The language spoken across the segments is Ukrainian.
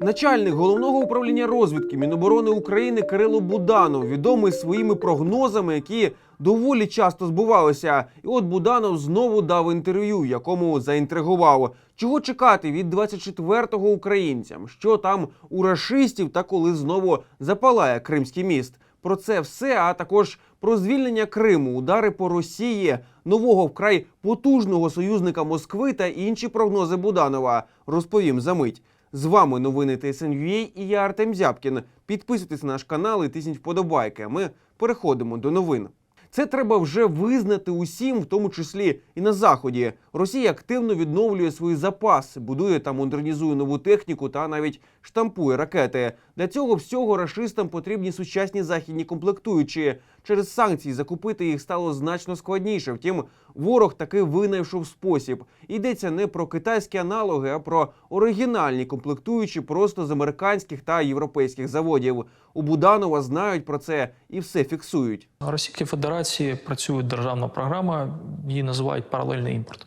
Начальник головного управління розвідки Міноборони України Кирило Буданов відомий своїми прогнозами, які доволі часто збувалися. І от Буданов знову дав інтерв'ю, якому заінтригував. Чого чекати від 24-го українцям? Що там у рашистів та коли знову запалає Кримський міст? Про це все, а також про звільнення Криму, удари по Росії, нового вкрай потужного союзника Москви та інші прогнози Буданова. Розповім за мить. З вами новини ТСНВ і я Артем Зябкін. Підписуйтесь на наш канал і тисніть вподобайки. Ми переходимо до новин. Це треба вже визнати усім, в тому числі і на заході. Росія активно відновлює свої запаси, будує та модернізує нову техніку та навіть штампує ракети. Для цього всього рашистам потрібні сучасні західні комплектуючі. Через санкції закупити їх стало значно складніше. Втім, ворог таки винайшов спосіб. Йдеться не про китайські аналоги, а про оригінальні комплектуючі просто з американських та європейських заводів. У Буданова знають про це і все фіксують. На Російській Федерації працює державна програма, її називають паралельний імпорт.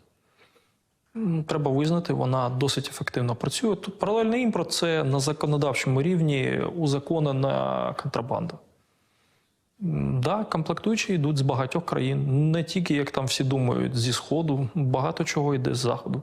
Треба визнати, вона досить ефективно працює. Тут паралельний імпорт це на законодавчому рівні узаконена контрабанда. Да, комплектуючі йдуть з багатьох країн, не тільки, як там всі думають, зі Сходу, багато чого йде з Заходу.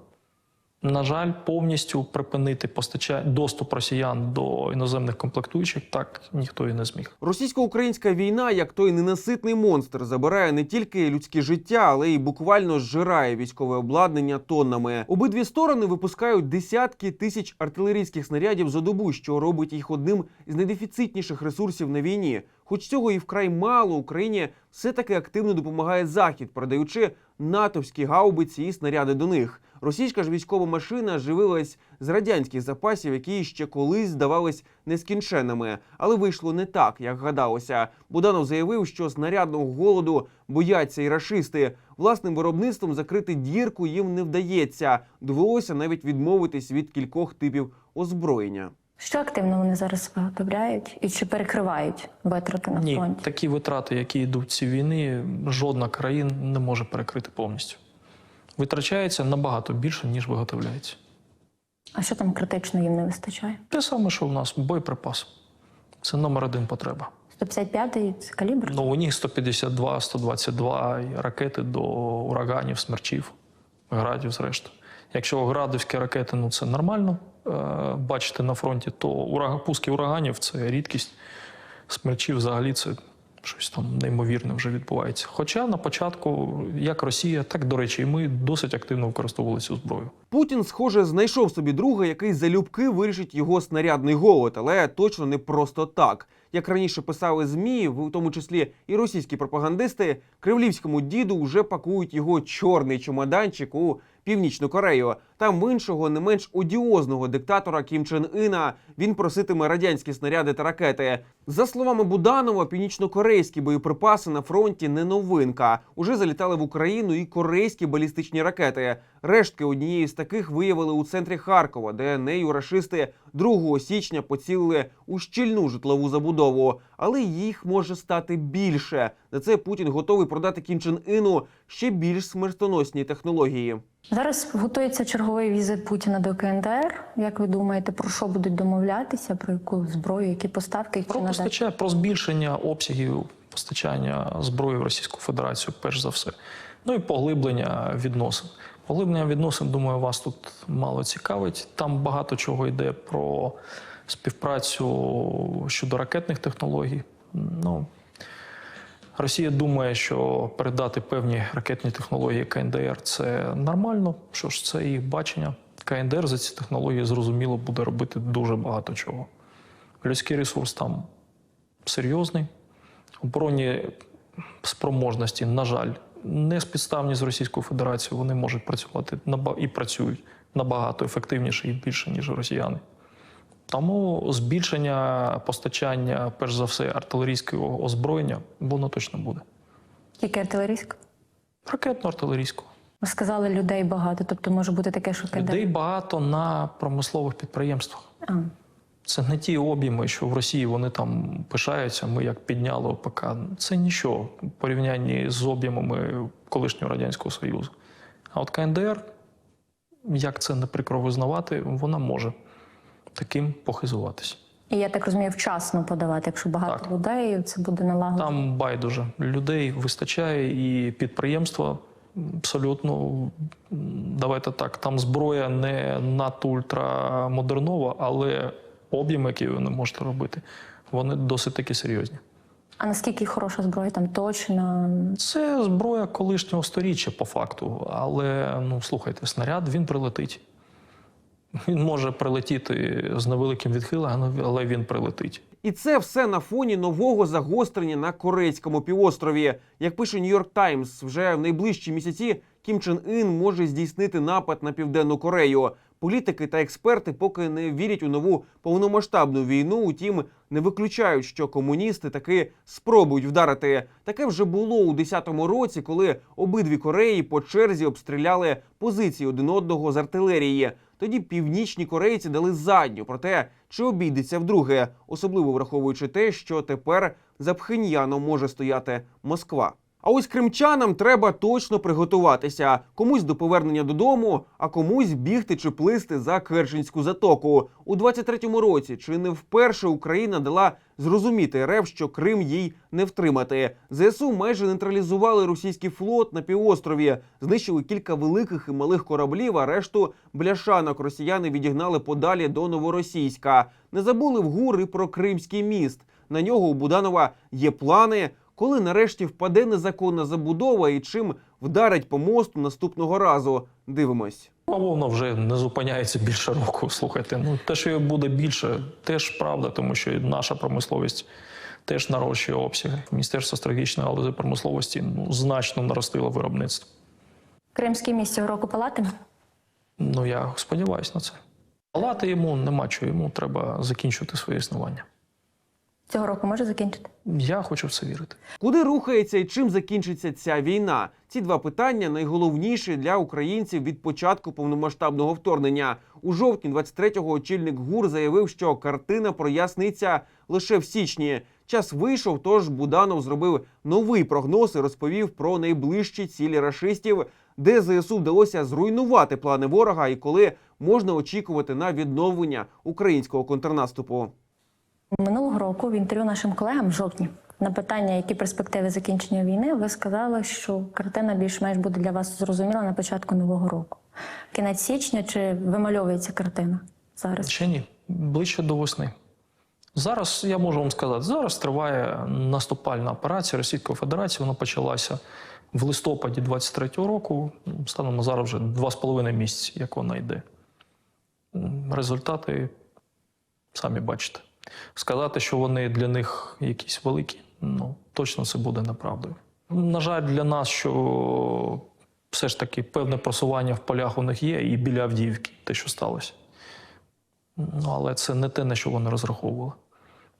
На жаль, повністю припинити постачання доступ росіян до іноземних комплектуючих так ніхто і не зміг. Російсько-українська війна, як той ненаситний монстр, забирає не тільки людське життя, але й буквально зжирає військове обладнання тоннами. Обидві сторони випускають десятки тисяч артилерійських снарядів за добу, що робить їх одним із найдефіцитніших ресурсів на війні. Хоч цього і вкрай мало, Україні все таки активно допомагає Захід, продаючи натовські гаубиці і снаряди до них. Російська ж військова машина живилась з радянських запасів, які ще колись здавались нескінченними, але вийшло не так, як гадалося. Буданов заявив, що снарядного голоду бояться і рашисти. Власним виробництвом закрити дірку їм не вдається. Довелося навіть відмовитись від кількох типів озброєння. Що активно вони зараз виготовляють і чи перекривають витрати на Ні, такі витрати, які йдуть в цій війни, жодна країна не може перекрити повністю. Витрачається набагато більше, ніж виготовляється. А що там критично їм не вистачає? Те саме, що в нас боєприпас. Це номер один потреба. 155-й це калібр? Ну, у них 152, 122 і ракети до ураганів, смерчів, градів, зрештою. Якщо градівські ракети, ну це нормально е, бачити на фронті, то пуски ураганів це рідкість. Смерчів взагалі це щось там неймовірне вже відбувається. Хоча на початку, як Росія, так до речі, і ми досить активно використовували цю зброю. Путін, схоже, знайшов собі друга, який залюбки вирішить його снарядний голод, але точно не просто так. Як раніше писали змі, в тому числі і російські пропагандисти, кремлівському діду вже пакують його чорний чемоданчик у північну Корею. Там іншого не менш одіозного диктатора Кім Чен Іна він проситиме радянські снаряди та ракети. За словами Буданова, північно-корейські боєприпаси на фронті не новинка. Уже залітали в Україну і корейські балістичні ракети. Рештки однієї з таких виявили у центрі Харкова, де нею рашисти 2 січня поцілили у щільну житлову забудову. Але їх може стати більше. За це Путін готовий продати Кім Чен Іну ще більш смертоносні технології. Зараз готується черговий візит Путіна до КНДР. Як ви думаєте, про що будуть домовлятися? Про яку зброю, які поставки Про чи надалі? постачання, про збільшення обсягів постачання зброї в Російську Федерацію, перш за все. Ну і поглиблення відносин. Поглиблення відносин, думаю, вас тут мало цікавить. Там багато чого йде про співпрацю щодо ракетних технологій. Ну, Росія думає, що передати певні ракетні технології КНДР це нормально. Що ж, це їх бачення. КНДР за ці технології зрозуміло буде робити дуже багато чого. Людський ресурс там серйозний. Оборонні спроможності, на жаль, не спідставні з Російською Федерацією. Вони можуть працювати і працюють набагато ефективніше і більше, ніж росіяни. Тому збільшення постачання, перш за все, артилерійського озброєння, воно точно буде. Тільки артилерійська? Ракетно-артилерійського. Ви сказали, людей багато, тобто може бути таке, що КНДР... Людей багато на промислових підприємствах. А, Це не ті об'єми, що в Росії вони там пишаються. Ми як підняли ОПК. Це нічого в порівнянні з об'ємами колишнього радянського союзу. А от КНДР, як це не прикро визнавати, вона може. Таким похизуватися. І я так розумію, вчасно подавати, якщо багато Так. людей, це буде налагоджено. Там байдуже людей вистачає, і підприємства абсолютно давайте так. Там зброя не надто ультрамодернова, але об'єми, які ви не можете робити, вони досить таки серйозні. А наскільки хороша зброя там точно? Це зброя колишнього сторіччя по факту. Але ну слухайте, снаряд він прилетить. Він може прилетіти з невеликим відхиленням, але він прилетить. І це все на фоні нового загострення на корейському півострові. Як пише Нью-Йорк Таймс, вже в найближчі місяці Кім Чен Ін може здійснити напад на південну Корею. Політики та експерти поки не вірять у нову повномасштабну війну. Утім, не виключають, що комуністи таки спробують вдарити. Таке вже було у 10-му році, коли обидві Кореї по черзі обстріляли позиції один одного з артилерії. Тоді північні корейці дали задню. про те, чи обійдеться вдруге, особливо враховуючи те, що тепер за Пхеньяном може стояти Москва. А ось кримчанам треба точно приготуватися комусь до повернення додому, а комусь бігти чи плисти за Керченську затоку. У 23-му році чи не вперше Україна дала зрозуміти РФ, що Крим їй не втримати. ЗСУ майже нейтралізували російський флот на півострові, знищили кілька великих і малих кораблів, а решту бляшанок росіяни відігнали подалі до новоросійська. Не забули в гур і про Кримський міст. На нього у Буданова є плани. Коли нарешті впаде незаконна забудова і чим вдарить по мосту наступного разу? Дивимось. А воно вже не зупиняється більше року. Слухайте, ну те, що його буде більше, теж правда, тому що наша промисловість теж нарощує обсяги. Міністерство стратегічної галузі промисловості ну, значно наростило виробництво. Кримський міст цього року палатиме? Ну я сподіваюся на це. Палати йому нема чого, йому треба закінчувати своє існування. Цього року може закінчити? Я хочу в це вірити. Куди рухається і чим закінчиться ця війна? Ці два питання найголовніші для українців від початку повномасштабного вторгнення. У жовтні 23-го очільник ГУР заявив, що картина проясниться лише в січні. Час вийшов, тож Буданов зробив новий прогноз і розповів про найближчі цілі рашистів, де ЗСУ вдалося зруйнувати плани ворога і коли можна очікувати на відновлення українського контрнаступу. Минулого року в інтерв'ю нашим колегам в жовтні на питання, які перспективи закінчення війни, ви сказали, що картина більш-менш буде для вас зрозуміла на початку нового року. Кінець січня чи вимальовується картина зараз? Ще ні, ближче до весни. Зараз я можу вам сказати, зараз триває наступальна операція Російської Федерації. Вона почалася в листопаді 23-го року. Станом зараз вже два з половиною місяці, як вона йде. Результати самі бачите. Сказати, що вони для них якісь великі, ну точно це буде неправдою. На жаль, для нас, що все ж таки певне просування в полях у них є, і біля Авдіївки, те, що сталося. Ну, але це не те, на що вони розраховували.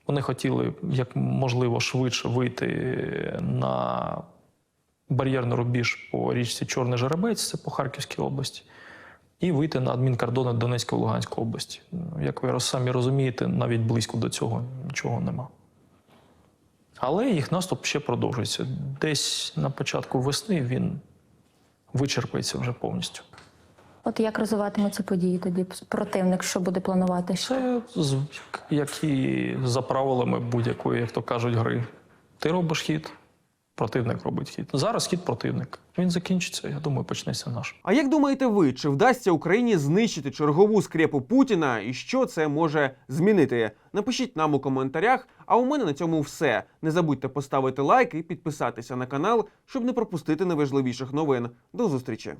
Вони хотіли як можливо швидше вийти на бар'єрний рубіж по річці Чорний Жеребець, це по Харківській області, і вийти на адмінкордони Донецької Луганської області. Ну, Як ви самі розумієте, навіть близько до цього нічого нема. Але їх наступ ще продовжується. Десь на початку весни він вичерпається вже повністю. От як розвиватимуться події тоді? Противник, що буде планувати? Це як і за правилами будь-якої, як то кажуть, гри. Ти робиш хід, противник робить хід. Зараз хід противник. Він закінчиться, я думаю, почнеться наш. А як думаєте ви, чи вдасться Україні знищити чергову скрепу Путіна і що це може змінити? Напишіть нам у коментарях. А у мене на цьому все. Не забудьте поставити лайк і підписатися на канал, щоб не пропустити найважливіших новин. До зустрічі!